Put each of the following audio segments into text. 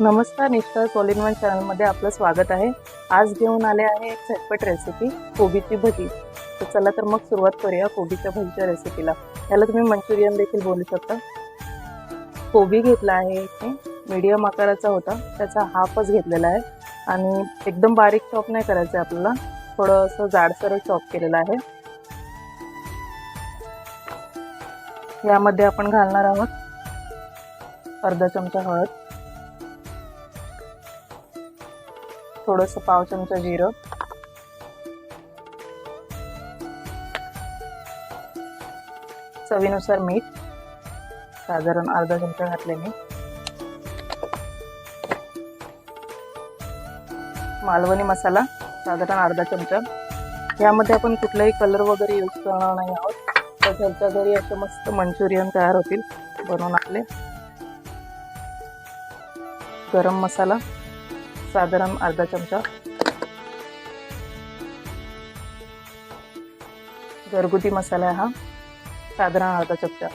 नमस्कार निष्ठा all in one चॅनलमध्ये आपलं स्वागत आहे. आज घेऊन आले आहे एक झटपट रेसिपी कोबीची भजी. तर चला तर मग सुरुवात करूया कोबीच्या भजीच्या रेसिपीला याला तुम्ही मंचुरियन देखील बोलू शकता. कोबी घेतला आहे इथे. मीडियम आकाराचा होता. त्याचा हाफच घेतलेला आहे. आणि एकदम बारीक चॉप नाही करायचं आहे आपल्याला. थोडं असं जाडसर चॉप केलेलं आहे. यामध्ये आपण घालणार आहोत अर्धा चमचा हळद. थोडंसं पाव चमचा जिरं. चवीनुसार मीठ. साधारण अर्धा चमचा घातले मी मालवणी मसाला साधारण अर्धा चमचा. यामध्ये आपण कुठलाही कलर वगैरे यूज करणार नाही आहोत. तर घरच्या घरी असे मस्त मंचुरियन तयार होतील. बनवून आपले. गरम मसाला. साधारण अर्धा चमचा. घरगुती मसाला हा. साधारण अर्धा चमचा.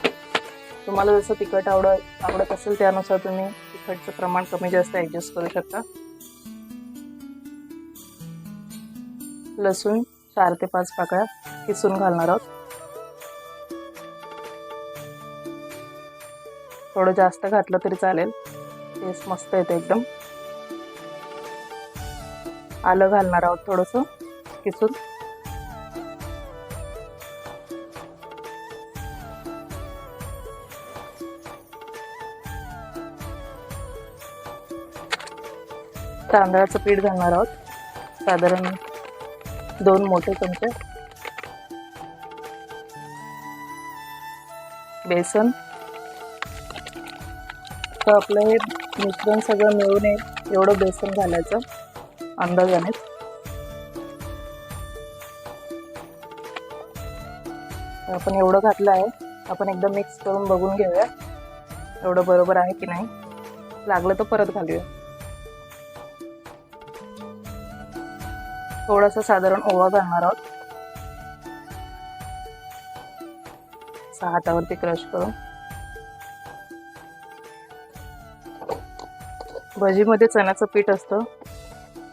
तुम्हाला जसं तिखट आवडत आवडत असेल त्यानुसार तुम्ही तिखटचं प्रमाण कमी जास्त ॲडजस्ट करू शकता. लसूण चार ते पाच पाकळ्या किसून घालणार आहोत. थोडं जास्त घातलं तरी चालेल. टेस्ट मस्त येते एकदम. आलं घालणार आहोत थोडंसं किसून. तांदळाचं पीठ घालणार आहोत. साधारण दोन मोठे चमचे. बेसन. तर आपलं हे मिश्रण सगळं मिळून येईल एवढं बेसन घालायचं. अंदाजानेच आपण एवढं घातलं आहे आपण एकदा मिक्स करून बघून घेऊया एवढं बरोबर आहे की नाही. लागलं तर परत घालूया. थोडासा साधारण ओवा घालणार आहोत. हातावरती क्रश करून. भजीमध्ये चण्याचं पीठ असतं.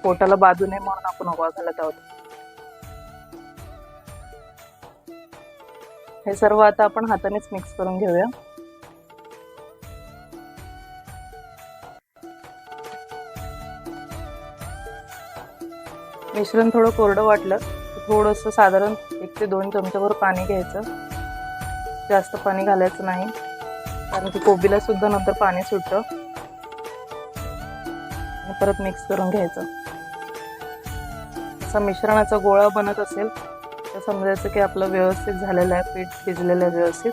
पोटाला बाजू नये म्हणून आपण ओवा घालत आहोत. हे सर्व आता आपण हातानेच मिक्स करून घेऊया. मिश्रण थोडं कोरडं वाटलं. थोडंसं साधारण एक ते दोन चमच्यावर पाणी घ्यायचं. जास्त पाणी घालायचं नाही. कारण की कोबीला सुद्धा नंतर पाणी सुटतं. आणि परत मिक्स करून घ्यायचं. असा मिश्रणाचा गोळा बनत असेल तर समजायचं की आपलं व्यवस्थित झालेलं आहे पीठ भिजलेलं आहे व्यवस्थित.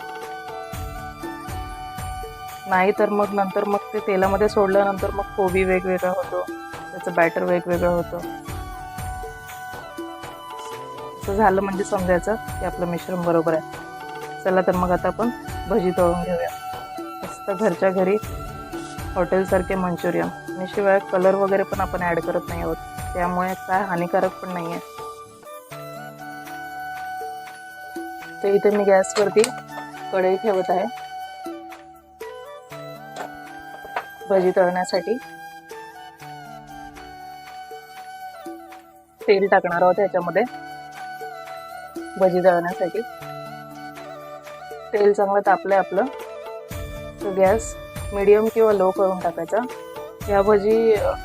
नाही तर मग नंतर मग ते तेलामध्ये सोडल्यानंतर मग कोबी वेगवेगळा होतो त्याचं बॅटर वेगवेगळं होतं. असं झालं म्हणजे समजायचं की आपलं मिश्रण बरोबर आहे. चला तर मग आता आपण भजी तळून घेऊया. मस्त घरच्या घरी हॉटेलसारखे मंचुरियन. आणि शिवाय कलर वगैरे पण आपण ॲड करत नाही आहोत. त्यामुळे काय हानिकारक पण नाही आहे तर इथे मी गॅसवरती कढई ठेवत आहे. भजी तळण्यासाठी. तेल टाकणार आहोत ह्याच्यामध्ये भजी तळण्यासाठी. तेल चांगलं तापलंय आपलं. तर गॅस मिडियम किंवा लो करून टाकायचा. ह्या भजी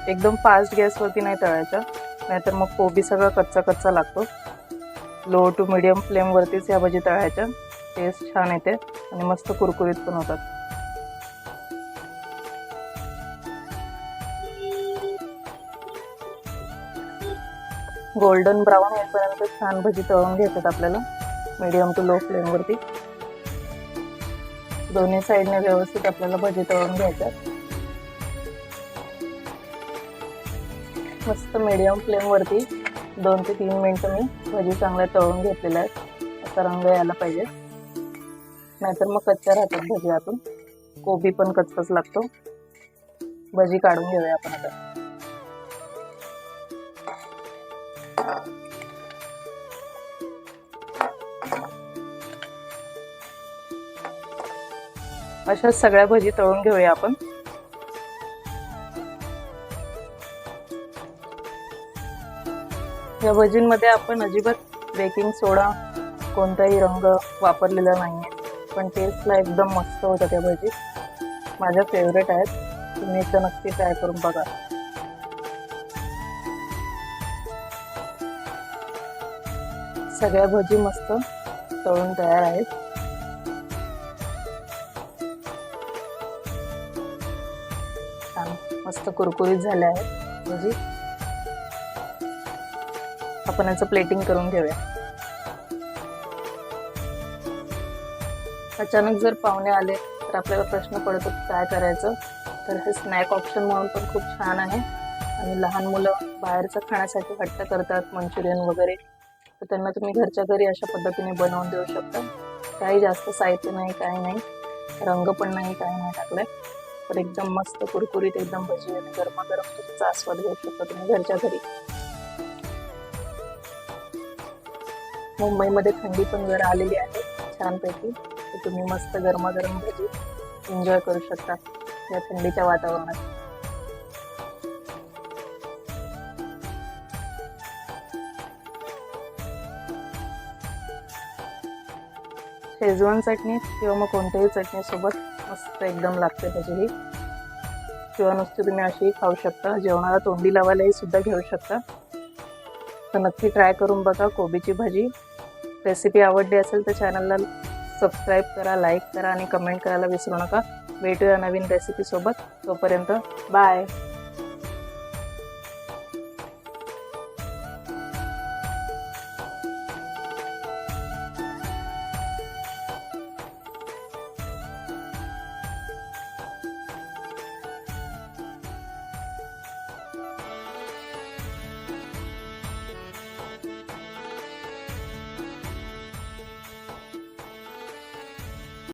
एकदम फास्ट गॅसवरती नाही तळायच्या. नाहीतर मग कोबी सगळा कच्चा कच्चा लागतो. लो टू मिडियम फ्लेमवरतीच ह्या भजी तळायच्या. टेस्ट छान येते आणि मस्त कुरकुरीत पण होतात. गोल्डन ब्राऊन होईपर्यंत छान भजी तळून घ्यायच्यात आपल्याला. मीडियम टू लो फ्लेमवरती दोन्ही साईडने व्यवस्थित आपल्याला भजी तळून घ्यायच्यात. मस्त मीडियम फ्लेमवरती दोन ते तीन मिनटं मी भजी चांगल्या तळून घेतलेल्या आहेत. असा रंग यायला पाहिजे. नाहीतर मग कच्च्या राहतात भजी आतून. कोबी पण कच्चाच लागतो. भजी काढून घेऊया आपण आता. अशाच सगळ्या भजी तळून घेऊया आपण. या भजींमध्ये आपण अजिबात बेकिंग सोडा कोणताही रंग वापरलेला नाही आहे पण टेस्टला एकदम मस्त होतं त्या भजी. माझ्या फेवरेट आहेत. तुम्ही एकदा नक्की ट्राय करून बघा. सगळ्या भजी मस्त तळून तयार आहेत. मस्त कुरकुरीत झाल्या आहेत भजी. आपण याचं प्लेटिंग करून घेऊया. अचानक जर पाहुणे आले तर आपल्याला प्रश्न पडतो काय करायचं? तर हे स्नॅक ऑप्शन म्हणून पण खूप छान आहे. आणि लहान मुलं बाहेरचं खाण्यासाठी हट्ट करतात मंचुरियन वगैरे. तर त्यांना तुम्ही घरच्या घरी अशा पद्धतीने बनवून देऊ शकता. काही जास्त साहित्य नाही काही नाही. रंग पण नाही काही नाही टाकलंय. तर एकदम मस्त कुरकुरीत एकदम भजी आणि गरमागरम तुमचा आस्वाद घेऊ शकता तुम्ही घरच्या घरी. मुंबईमध्ये थंडी पण जरा आलेली आहे छानपैकी. तर तुम्ही मस्त गरमागरम भाजी एन्जॉय करू शकता या थंडीच्या वातावरणात. शेजवान चटणी किंवा मग कोणत्याही चटणीसोबत मस्त एकदम लागते भजी ही. किंवा नुसती तुम्ही अशीही खाऊ शकता जेवणाला तोंडी लावायलाही सुद्धा घेऊ शकता. तर नक्की ट्राय करून बघा कोबीची भाजी. रेसिपी आवडली असेल तर चॅनलला सबस्क्राईब करा लाईक करा आणि कमेंट करायला विसरू नका. भेटूया नवीन रेसिपीसोबत तोपर्यंत बाय